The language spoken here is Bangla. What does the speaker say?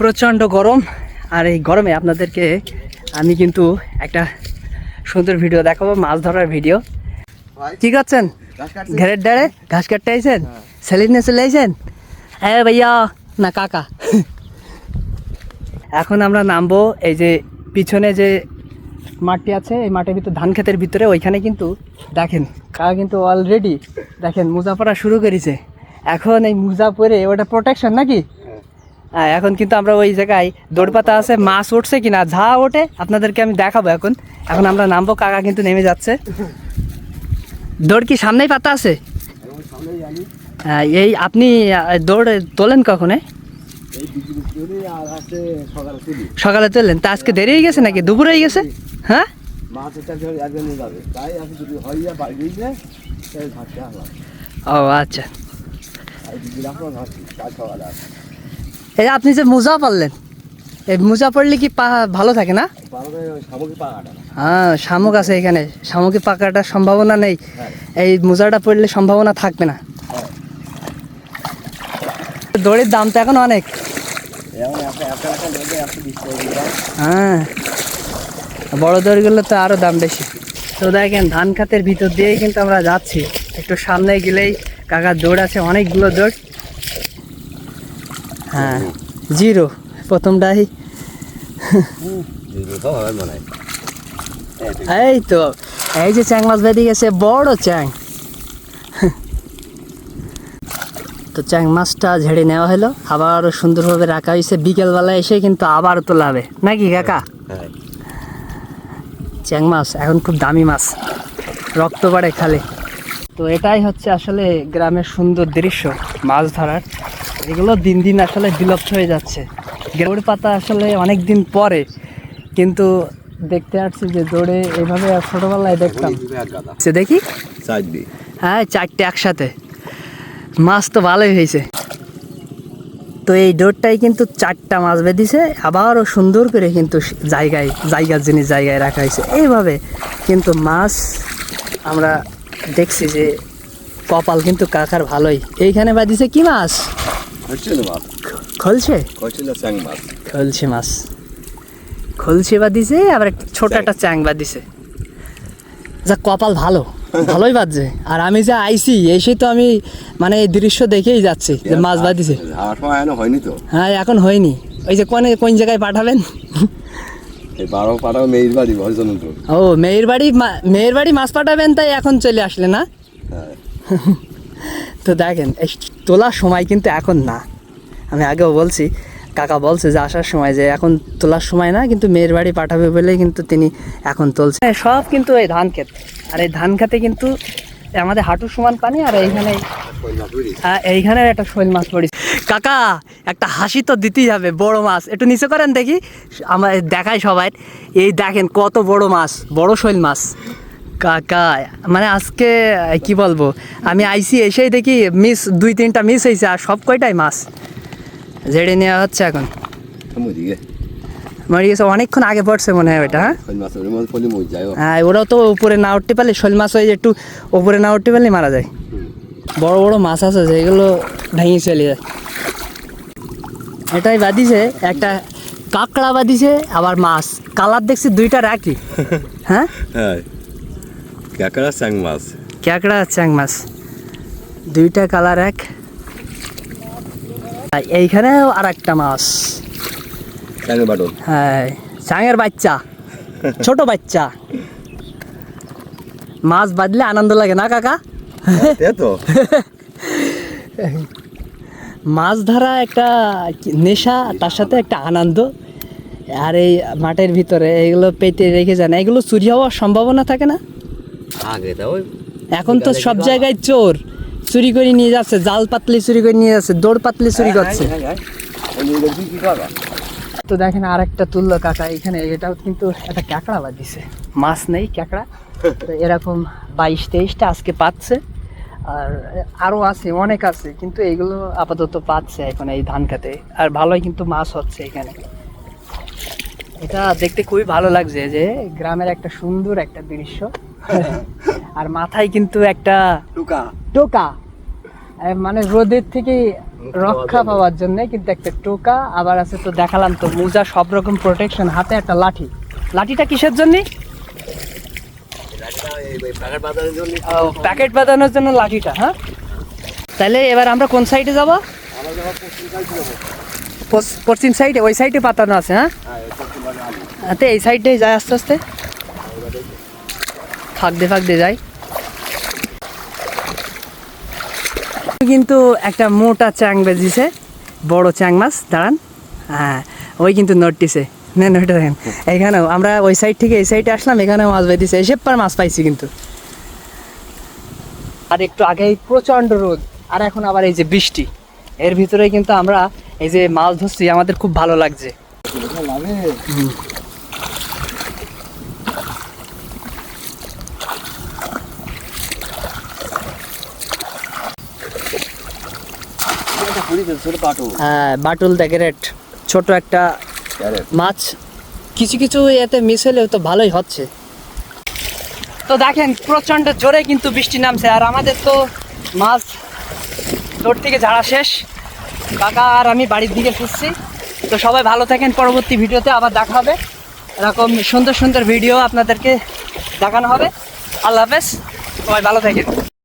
প্রচণ্ড গরম। আর এই গরমে আপনাদেরকে আমি কিন্তু একটা সুন্দর ভিডিও দেখাবো মাছ ধরার ভিডিও কি করছেন? ঘেরের ডাড়ে ঘাস কাটতে আইছেন? স্যালিড নিয়ে চলে আইছেন? হ্যাঁ ভাইয়া না কাকা। এখন আমরা নামবো এই যে পিছনে যে মাঠটি আছে এই মাঠের ভিতরে ধান ক্ষেতের ভিতরে ওইখানে কিন্তু দেখেন কাকা কিন্তু অলরেডি দেখেন মোজা পরা শুরু করেছে। এখন এই মোজা পরে ওটা প্রোটেকশন নাকি? হ্যাঁ এখন কিন্তু আমরা ওই জায়গায় দৌড়পাতা আছে, মাছ উঠছে কিনা ঝা ওঠে আপনাদেরকে আমি দেখাবো এখন। এখন আমরা নামবো, কাকা কিন্তু নেমে যাচ্ছে। দৌড় কি সামনেই পাতা আছে? এই আপনি দৌড় তোলেন কখনে সকালে তোলেন, তা আজকে দেরি হয়ে গেছে নাকি? দুপুর হয়ে গেছে? হ্যাঁ? ও আচ্ছা। এই আপনি যে মোজা পারলেন, এই মোজা পড়লে কি পা ভালো থাকে না? হ্যাঁ শামুক আছে এখানে। শামুকে পাকাটার সম্ভাবনা নেই। এই মোজাটা পড়লে সম্ভাবনা থাকবে না। দড়ির দাম তো এখন অনেক। হ্যাঁ। বড় দড়িগুলো তো আরও দাম বেশি। তো দেখেন, ধান খাতের ভিতর দিয়েই কিন্তু আমরা যাচ্ছি। একটু সামনে গেলেই কাকার দৌড় আছে, অনেকগুলো দৌড়। হ্যাঁ জিরো। প্রথমটাই। এই তো এই যে চ্যাং মাছ বেরিয়ে গেছে বড় চ্যাং। তো চ্যাং মাছটা ঝেড়ে নেওয়া হলো আবার সুন্দরভাবে রাখা হয়েছে। বিকেলবেলা এসে কিন্তু আবার তোলা হবে নাকি কাকা? চ্যাং মাছ এখন খুব দামি মাছ। রক্ত বাড়ে খালে। তো এটাই হচ্ছে আসলে গ্রামের সুন্দর দৃশ্য মাছ ধরার। এগুলো দিন দিন আসলে বিলুপ্ত হয়ে যাচ্ছে। গেউড় পাতা আসলে অনেক দিন পরে কিন্তু দেখতে আসছি যে দৌড়ে এইভাবে ছোটোবেলায় দেখতাম। সে দেখি? হ্যাঁ চারটে একসাথে। মাছ তো ভালোই হয়েছে। তো এই ডোরটাই কিন্তু চারটা মাছ বেঁধেছে আবারও সুন্দর করে কিন্তু জায়গায় জায়গার জিনিস জায়গায় রাখা হয়েছে। এইভাবে কিন্তু মাছ আমরা দেখছি যে কপাল কিন্তু কাকার ভালোই। এইখানে বাঁধিছে কি মাছ? খলছে খলছে মাছ। খলছে বাঁধিছে আবার একটা ছোট একটা চ্যাং বাঁধিছে। যা কপাল ভালো ভালোই বাজছে আর আমি যে আইছি এসে তো আমি মানে এই দৃশ্য দেখেই যাচ্ছি যে মাছ হয়নি তো? হ্যাঁ এখন হয়নি। ওই যে কোনে কোন জায়গায় পাঠাবেন? মেয়ের বাড়ি ও মেয়ের বাড়ি মেয়ের বাড়ি মাছ পাঠাবেন তাই এখন চলে আসলে না? হ্যাঁ। তো দেখেন এই তোলার সময় কিন্তু এখন না। আমি আগেও বলছি কাকা বলছে যে আসার সময় যে এখন তোলার সময় না কিন্তু মেয়ের বাড়ি পাঠাবে বলে কিন্তু তিনি এখন তুলছে হ্যাঁ, সব কিন্তু এই ধান ক্ষেত। আর এই ধান খেতে কিন্তু আমাদের হাঁটু সমান পানি আর এইখানে হ্যাঁ এইখানে একটা শৈল মাছ পড়ি কাকা একটা হাসি তো দিতেই হবে বড় মাছ। একটু নিচে করেন দেখি আমার দেখাই সবাই। এই দেখেন কত বড় মাছ বড় শৈল মাছ। কাকা মানে আজকে কি বলব? আমি আইসি এসেই দেখি মিস দুই তিনটা মিস হয়েছে আর সব কয়টাই মাছ? ঝেড়ে নেওয়া হচ্ছে এখন। মরে গেছে অনেকক্ষণ আগে পড়ছে মনে হয় ওটা হ্যাঁ? হ্যাঁ ওরাও তো উপরে না উঠতে পারলে শোল মাছ হয়ে একটু উপরে না উঠতে পারলে মারা যায়। বড় বড় মাছ আছে যেগুলো ভেঙে চলে যায়। এটাই বাদিছে একটা কাঁকড়া বাদিছে আবার মাছ। কালার দেখছি দুইটা রাখি হ্যাঁ। হ্যাঁ কাঁকড়া চাং মাছ। ক্যাকড়া চ্যাং মাছ। দুইটা কালার এক। এইখানেও আর একটা মাছ হ্যাঁ চাঙের বাচ্চা। ছোট বাচ্চা। মাছ বাঁধলে আনন্দ লাগে না কাকা? তো। মাছ ধরা একটা নেশা তার সাথে একটা আনন্দ। আর এই মাঠের ভিতরে এগুলো পেতে রেখে যান এগুলো চুরি হওয়ার সম্ভাবনা থাকে না? আগে তো এখন তো সব জায়গায় চোর। চুরি করে নিয়ে যাচ্ছে জাল পাতলি চুরি করে নিয়ে যাচ্ছে দৌড় পাতলি চুরি করছে। তো দেখেন আর একটা তুললো কাকা এখানে এটাও কিন্তু একটা ক্যাকড়া বাঁধিছে মাছ নেই ক্যাকড়া। তো এরকম বাইশ তেইশটা আজকে পাচ্ছে। আর আরও আছে অনেক আছে কিন্তু এগুলো আপাতত পাচ্ছে এখন এই ধান খেতে। আর ভালোই কিন্তু মাছ হচ্ছে এখানে। এটা দেখতে খুবই ভালো লাগছে যে গ্রামের একটা সুন্দর একটা দৃশ্য। আর মাথায় কিন্তু একটা টোকা। টোকা। মানে রোদের থেকে রক্ষা পাওয়ার জন্য কিন্তু একটা টোকা। আবার আছে তো দেখালাম তো মোজা সব রকম প্রোটেকশন হাতে একটা লাঠি। লাঠিটা কিসের জন্য? প্যাকেট বাঁধানোর জন্য। লাঠিটা হ্যাঁ? তাহলে এবার আমরা কোন সাইডে যাব? পশ্চিম সাইডে ওই সাইডে পাতানো আছে হ্যাঁ? হাতে এই সাইডে যায় আস্তে আস্তে। ফাঁক দিয়ে ফাঁক দিয়ে যায় কিন্তু একটা মোটা চ্যাং বেজিছে, বড় চ্যাং মাছ, দাঁড়ান। হ্যাঁ ওই কিন্তু নোটিসে নেন ওইটা দেখেন এখানেও আমরা ওই সাইড থেকে এই সাইডে আসলাম, এখানেও মাছ বেঁধেছে। এসে পার মাছ পাইছি কিন্তু। আর একটু আগেই প্রচণ্ড রোদ, আর এখন আবার এই যে বৃষ্টি। এর ভিতরে কিন্তু আমরা এই যে মাছ ধরছি, আমাদের খুব ভালো লাগছে। বাটুল। The great. ছোট একটা মাছ। কিছু কিছু এতে মিস হলেও তো ভালোই হচ্ছে। তো দেখেন প্রচণ্ড জোরে কিন্তু বৃষ্টি নামছে আর আমাদের তো মাছ তোর থেকে ঝাড়া শেষ। কাকা আর আমি বাড়ির দিকে ফিরছি। তো সবাই ভালো থাকেন, পরবর্তী ভিডিওতে আবার দেখা হবে। এরকম সুন্দর সুন্দর ভিডিও আপনাদেরকে দেখানো হবে। আল্লাহ হাফেজ, সবাই ভালো থাকেন।